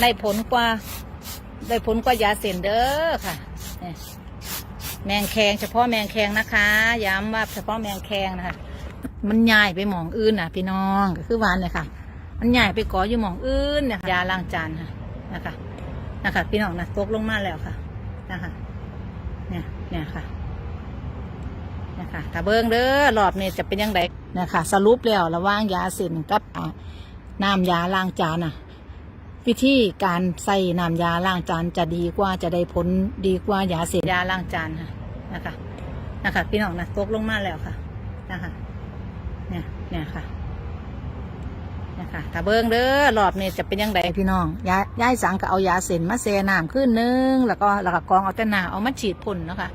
ได้ผลกว่า ได้ผลกว่ายาเส้นเด้อค่ะแมงแคงเฉพาะแมงแคงนะคะ ย้ำว่าเฉพาะแมงแคงนะคะ มันใหญ่ไปหมองอื่นน่ะ พี่น้องก็คือวานเนี่ยค่ะ มันใหญ่ไปก่ออยู่หมองอื่นนี่ยค่ะยาล้างจานค่ะนะคะ นะคะ พี่น้องนะตกลงมาแล้วค่ะ นะคะ เนี่ยเนี่ยค่ะนะคะถ้าเบิ้งเด้อรอบนี้จะเป็นยังไงนะคะ สรุปแล้วระว่างยาเส้นกับน้ำยาล้างจานน่ะ วิธีการใส่น้ำยาล้างจานจะดีกว่าจะได้ผลดีกว่ายาเสพยาล้างจานค่ะนะคะนะคะพี่น้องนะตกลงมาแล้วค่ะนะคะเนี่ยเนี่ยค่ะนะคะถ้าเบิ้งเด้อรอบนี้จะเป็นยังไงพี่น้องยายายสังก็เอายาเส้นมาเซน้ำขึ้นนึงแล้วก็แล้วก็กรองเอาแต่น้ำเอามาฉีดพ่นเนาะคะ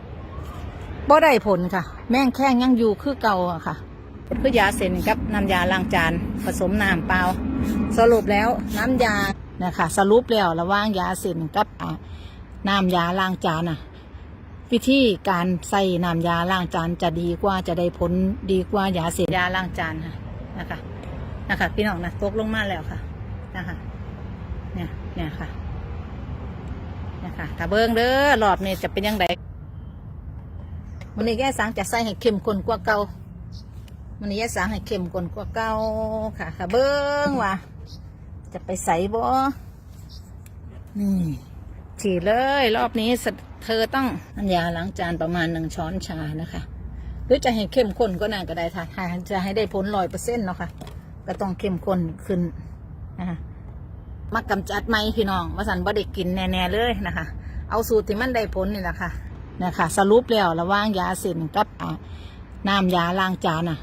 บ่ได้ผลค่ะ แม่งแข้งยังอยู่คือเก่าอะค่ะคือยาเส้นกับน้ำยาล้างจานผสมน้ำเปล่า สรุปแล้วน้ำยา นะคะสรุปแล้วระว่างยาเส้นกับน้ำยาล้างจานน่ะวิธีการใส่น้ำยาล้างจานจะดีกว่าจะได้ผลดีกว่ายาเส้นยาล้างจานค่ะนะคะนะคะพี่น้องนะตกลงมาแล้วค่ะนะคะเนี่ยเนี่ยค่ะนะคะถ้าเบิ้งเด้อรอบนี้จะเป็นยังไงวันนี้แกสังจะใส่ให้เข้มข้นกว่าเก่ามันนี้ยายสางให้เข้มข้นกว่าเก่าค่ะค่ะเบิ้งว่า จะไปใส่บ่นี่ฉีดเลย รอบนี้สเธอต้องน้ำยาล้างจานประมาณหนึ่งช้อนชานะคะ หรือจะให้เข้มข้นก็น่าก็ได้ค่ะถ้าจะให้ได้ผลร้อยเปอร์เซ็นต์เนาะค่ะ ก็ต้องเข้มข้นขึ้นนะคะมากำจัดไหมพี่น้องว่าสันบ่ได้กินแน่ๆเลยนะคะ เอาสูตรที่มันได้ผลนี่แหละค่ะนะคะ สรุปแล้วระหว่างยาเส้นกับอ่าน้ำยาล้างจานน่ะ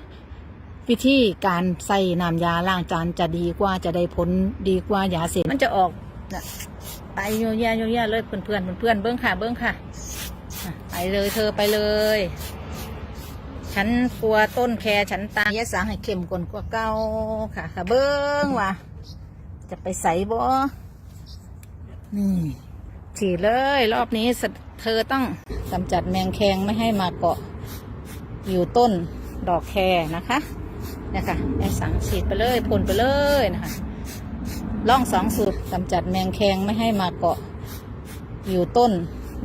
วิธีการใส่น้ำยาล้างจานจะดีกว่าจะได้ผลดีกว่ายาเสพมันจะออกนะไปโยแยโยแยเลยเพื่อนเพื่อนเพื่อนเบิ้องค่ะเบิ้องค่ะ ไปเลยเธอไปเลย ฉันกลัวต้นแคฉันตายยาสางให้เข้มกว่ากว่าเก่าค่ะค่ะ เบิ้งว่ะจะไปใส่บ่นี่ฉีดเลย รอบนี้เธอต้องกำจัดแมงแคงไม่ให้มาเกาะอยู่ต้นดอกแคนะคะ นะคะแม่สังฉีดไปเลยพ่นไปเลยนะคะล่องสองสูตรกำจัดแมงแคงไม่ให้มาเกาะอยู่ต้น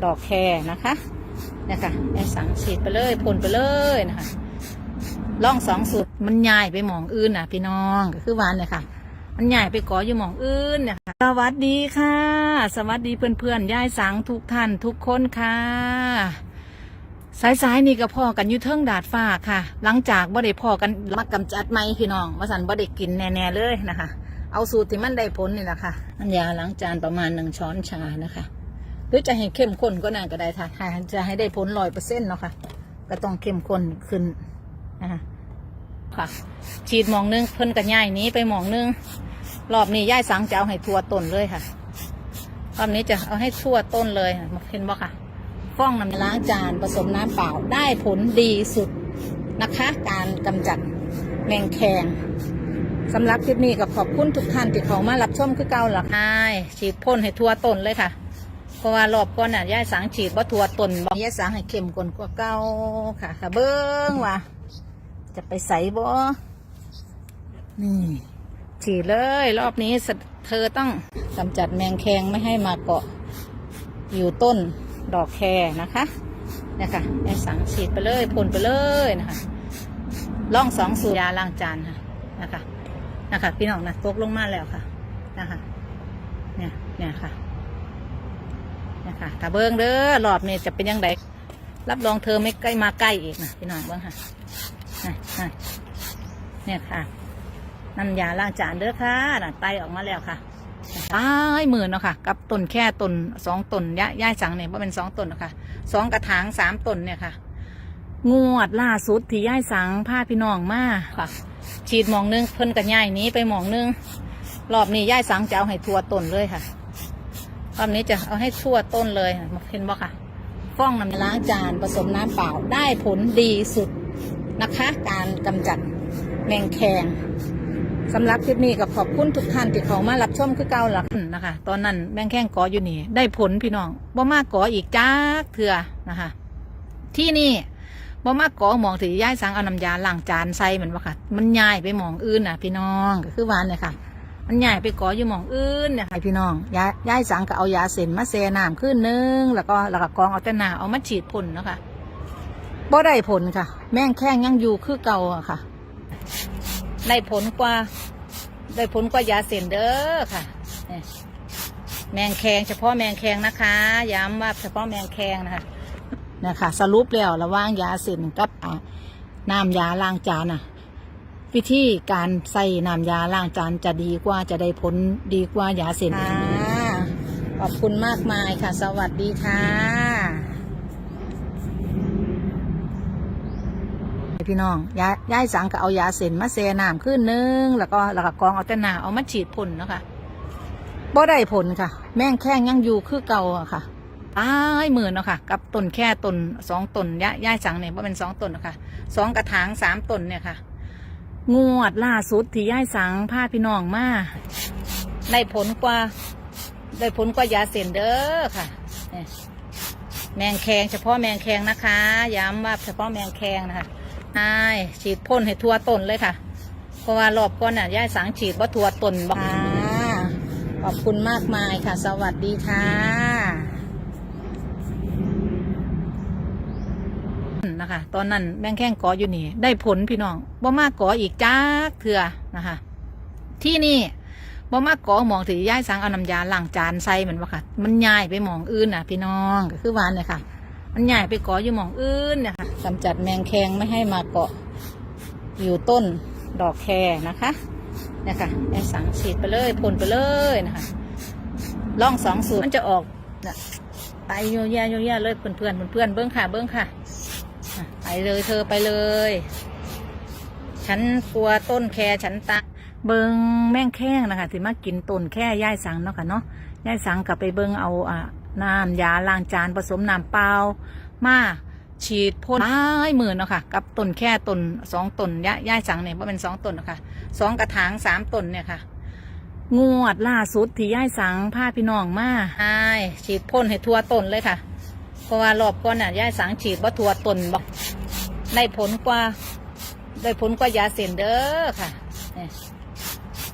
ดอกแคนะคะนะคะแม่สังฉีดไปเลยพ่นไปเลยนะคะล่องสองสูตรมันใหญ่ไปหมองอื่นน่ะพี่น้องก็คือวานเลยค่ะ มันใหญ่ไปก่ออยู่หมองอื่นเนี่ยค่ะสวัสดีค่ะ สวัสดีเพื่อนๆยายสังทุกท่านทุกคนค่ะ สายสายๆนี่ก็พอกันอยู่เทิงดาดฟ้าค่ะ หลังจากบ่ได้พอกันมากำจัดไหมพี่น้องว่าสันบ่ได้กินแน่ๆเลยนะคะ เอาสูตรที่มันได้ผลนี่แหละค่ะน้ำยาล้างจานประมาณหนึ่งช้อนชานะคะ หรือจะให้เข้มข้นก็น่าก็ได้ค่ะถ้าจะให้ได้ผลร้อยเปอร์เซ็นต์เนาะค่ะ ก็ต้องเข้มข้นขึ้นนะคะค่ะ ฉีดหมองนึงเพิ่นกันย่ายนี้ไปหมองนึงรอบนี้ย่ายสังจะเอาให้ทั่วต้นเลยค่ะรอบนี้จะเอาให้ทั่วต้นเลยเห็นบ่ค่ะ ฟองน้ำล้างจานผสมน้ำเปล่าได้ผลดีสุดนะคะ การกำจัดแมงแคงสำหรับคลิปนี้ก็ขอบคุณทุกท่านที่เขามารับชมคือเก่าหลักอ้ายฉีดพ่นให้ทั่วต้นเลยค่ะเพราะว่ารอบก่อนน่ะย่ายสังฉีดว่าทั่วต้นบอกย่ายสังให้เข้มข้นกว่าเก่าค่ะค่ะเบิ้งว่าจะไปใส่บ่นี่ฉีดเลย รอบนี้เธอต้องกำจัดแมงแคงไม่ให้มาเกาะอยู่ต้น ดอกแคนะคะนะคะแม่สังฉีดไปเลยพ่นไปเลยนะคะล่องสองสูตรยาล้างจานค่ะนะคะนะคะพี่น้องนะตกลงมาแล้วค่ะนะคะเนี่ยเนี่ยค่ะนะคะถ้าเบิ้งเด้อรอบนี้จะเป็นยังไงรับรองเธอไม่ใกล้มาใกล้อีกนะพี่น้องเบิ้งค่ะน่ะน่ะเนี่ยค่ะน้ำยาล้างจานเด้อค่ะน่ะไตออกมาแล้วค่ะ ตายหมื่นเนาะค่ะ กับต้นแค่ต้นสองต้นย่าย่าสังเนี่ยว่าเป็นสองต้นเนาะค่ะสองกระถางสามต้นเนี่ยค่ะ งวดล่าสุดที่ย่าสังพาพี่น้องมาค่ะ ฉีดหมองนึงเพิ่นกันย่ายนี้ไปหมองนึงรอบนี้ย่าสังจะเอาให้ทั่วต้นเลยค่ะรอบนี้จะเอาให้ทั่วต้นเลยเห็นบ่ค่ะฟ้องน้ำล้างจานผสมน้ำเปล่าได้ผลดีสุดนะคะ การกำจัดแมงแคง สำหรับคลิปนี้ก็ขอบคุณทุกท่านที่เขามารับชมคือเก่าหลักนะคะ ตอนนั้นแมงแข้งกออยู่นี่ ได้ผลพี่น้องบ่มากกออีกจ้าเถื่อนะคะ ที่นี่บ่มากกอหมองถือย่ายสังเอาน้ำยาล้างจานใส่เหมือนว่าค่ะ มันย้ายไปหมองอื่นน่ะ พี่น้องก็คือวานเนี่ยค่ะ มันใหญ่ไปกออยู่หมองอื่นเนี่ยค่ะพี่น้องยายยายสังก็เอายาเส้นมาเซน้ำขึ้นนึงแล้วก็แล้วก็กรองเอาแต่น้ำเอามาฉีดพ่นนะคะบ่ได้ผลค่ะ แม่งแข้งยังอยู่คือเก่าอะค่ะ ได้ผลกว่าได้ผลกว่ายาเส้นเด้อค่ะแมงแคงเฉพาะแมงแคงนะคะ ย้ำว่าเฉพาะแมงแคงนะคะนะคะสรุปแล้วระว่างยาเส้นกับน้ำยาล้างจานน่ะวิธีการใส่น้ำยาล้างจานจะดีกว่าจะได้ผลดีกว่า ยาเส้นขอบคุณมากมายค่ะ สวัสดีค่ะ พี่น้องยายายสังก็เอายาเส้นมาเซน้ำขึ้นนึงแล้วก็แล้วก็กรองเอาแต่น้ำเอามาฉีดพ่นเนาะคะบ่ได้ผลค่ะ แม่งแข้งยังอยู่คือเก่าอะค่ะตายหมื่นเนาะค่ะ กับต้นแค่ต้นสองต้นยาย่ายสังเนี่ยว่าเป็นสองต้นเนาะค่ะสองกระถางสามต้นเนี่ยค่ะ งวดล่าสุดที่ย่ายสังพาพี่น้องมาได้ผลกว่า ได้ผลกว่ายาเส้นเด้อค่ะแมงแคงเฉพาะแมงแคงนะคะ ย้ำว่าเฉพาะแมงแคงนะคะ ใช่ฉีดพ่นให้ทั่วต้นเลยค่ะ เพราะว่ารอบก่อนน่ะยายสังฉีดว่าทั่วต้นบอกค่ะขอบคุณมากมายค่ะ สวัสดีค่ะนะคะ ตอนนั้นแมงแข้งกออยู่นี่ ได้ผลพี่น้องบ่มากกออีกจ้ากเถื่อนะคะ ที่นี่บ่มากกอหมองถือย่ายสังเอาน้ำยาล้างจานใส่เหมือนว่าค่ะ มันย้ายไปหมองอื่นน่ะ พี่น้องก็คือวานเนี่ยค่ะ มันย้ายไปเกาะอยู่หมองอื่นเนี่ยค่ะกำจัดแมงแคงไม่ให้มาเกาะ อยู่ต้นดอกแคนะคะเนี่ยค่ะยายสังฉีดไปเลยพ่นไปเลยนะคะล่องสองสูตรมันจะออกน่ะไปโยแยโยแยเลยเพื่อนเพื่อนๆเพื่อนๆเบิ้งค่ะเบิ้งค่ะอะ ไปเลยเธอไปเลย ฉันกลัวต้นแคฉันตาเบิงแม่งแข้งนะคะที่มากินต้นแค่ย่ายสังเนาะค่ะเนาะย่ายสังกลับไปเบิงเอาอะ น้ำยาล้างจานผสมน้ำเปล่ามาฉีดพ่นท้ายมือเนาะค่ะ กับต้นแค่ต้นสองต้นย่าย่าสังเนี่ยว่าเป็นสองต้นเนาะค่ะสองกระถางสามต้นเนี่ยค่ะ งวดล่าสุดที่ย่าสังพาพี่น้องมาใช่ฉีดพ่นให้ทั่วต้นเลยค่ะเพราะว่ารอบก่อนน่ะย่าสังฉีดว่าทั่วต้นบอกได้ผลกว่าได้ผลกว่ายาเส้นเด้อค่ะเนี่ย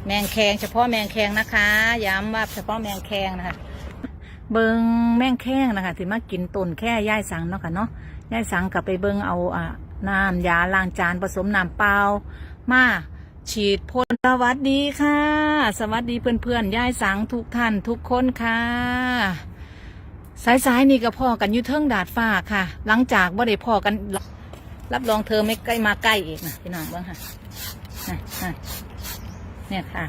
แมงแคงเฉพาะแมงแคงนะคะ ย้ำว่าเฉพาะแมงแคงนะคะ เบิงแม่งแข้งนะคะที่มากินต้นแค่ย่ายสังเนาะค่ะเนาะย่ายสังกลับไปเบิงเอาอะน้ำยาล้างจานผสมน้ำเปล่ามาฉีดพ่นสวัสดีค่ะ สวัสดีเพื่อนๆย่ายสังทุกท่านทุกคนค่ะสายๆนี่ก็พอกันอยู่เทิงดาดฟ้าค่ะ หลังจากว่ได้พอกันรับรองเธอไม่ใกล้มาใกล้อีกนะพี่น้องเบ้งค่ะเนี่ยค่ะ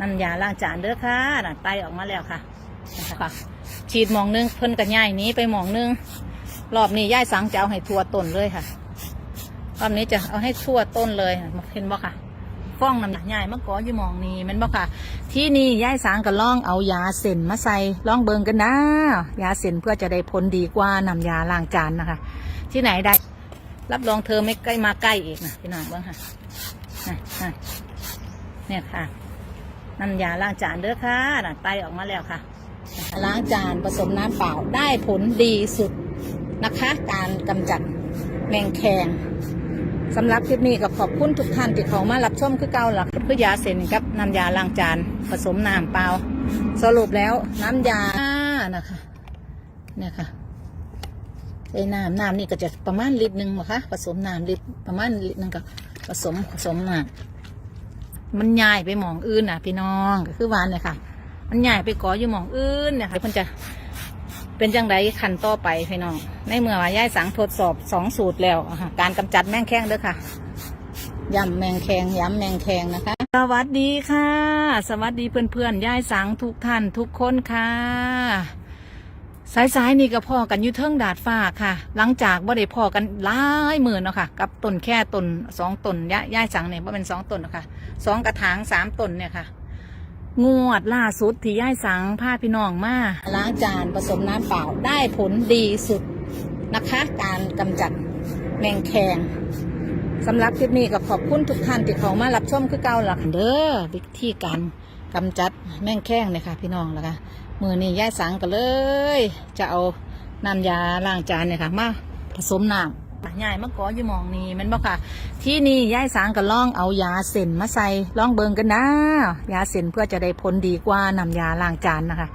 น้ำยาล้างจานเด้อค่ะน่ะไตออกมาแล้วค่ะ นะคะค่ะฉีดหมองนึงเพิ่นกับย่ายนี้ไปหมองนึงรอบนี้ย่ายสังจะเอาให้ทั่วต้นเลยค่ะรอบนี้จะเอาให้ทั่วต้นเลยเห็นบ่ค่ะฟ้องน้ำหนักย่ายมะกออยู่หมองนี้แมันบ่ค่ะ ที่นี่ย่ายสังก็ลองเอายาเส้นมาใส่ล่องเบิงกันนะยาเส้นเพื่อจะได้ผลดีกว่าน้ำยาล้างจานนะคะ ที่ไหนได้ รับรองเธอไม่ใกล้มาใกล้อีกนะพี่น้องเบ้งค่ะเนี่ยค่ะน้ำยาล้างจานเด้อค่ะน่ะไตออกมาแล้วค่ะ ล้างจานผสมน้ำเปล่าได้ผลดีสุดนะคะ การกำจัดแมงแคงสำหรับคลิปนี้ก็ขอบคุณทุกท่านที่เขามารับชมคือเก่าหลักคือยาเส้นกับน้ำยาล้างจานผสมน้ำเปล่า สรุปแล้วน้ำยานะคะเนี่ยค่ะใส่น้ำน้ำนี่ก็จะประมาณลิตรหนึ่งนะคะผสมน้ำลิตรประมาณลิตรหนึ่งก็ผสมผสมน้ำมันใหญ่ไปมองอื่นน่ะพี่น้องก็คือวานเลยค่ะ มันใหญ่ไปก่ออยู่หมองอื่นเนี่ยค่ะมันจะเป็นจังไดขันต่อไปพี่น้อง ในเมื่อว่าย่ายสังทดสอบสองสูตรแล้วค่ะการกำจัดแมงแข้งเด้อค่ะยำแมงแคงย้ำแมงแคงนะคะ สวัสดีค่ะ สวัสดีเพื่อนๆย่ายสังทุกท่านทุกคนค่ะสายๆนี่ก็พอกันอยู่เทิงดาดฟ้าค่ะ หลังจากว่ได้พอกันหลายหมื่นเนาะค่ะ กับต้นแค่ต้นสองต้นยะย่ายสังเนี่ยว่าเป็นสองต้นเนาะค่ะสองกระถางสามต้นเนี่ยค่ะ งวดล่าสุดที่ย่ายสังพาพี่น้องมาล้างจานผสมน้ำเปล่าได้ผลดีสุดนะคะ การกำจัดแมงแคงสำหรับคลิปนี้ก็ขอบคุณทุกท่านที่เขามารับชมคือเก่าละค่ะเด้อวิธีการกำจัดแมงแคงเนี่ยค่ะพี่น้องและค่ะมือนี้ย่ายสังก็เลย จะเอาน้ำยาล้างจานเนี่ยค่ะมาผสมน้ำ ยายมะกออยู่มองนี้มันบอกค่ะ ที่นี่ยายสางกับล่องเอายาเส้นมาใส่ล่องเบิงกันนะยาเส้นเพื่อจะได้ผลดีกว่าน้ำยาล้างจานนะคะ